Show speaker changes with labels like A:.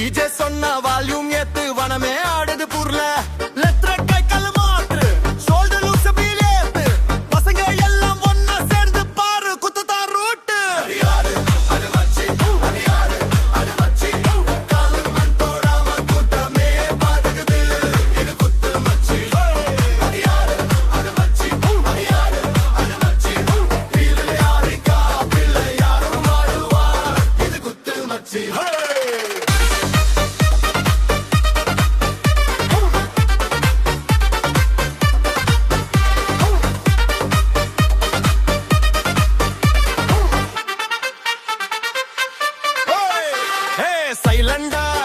A: DJ సొన్న value silent. Uh.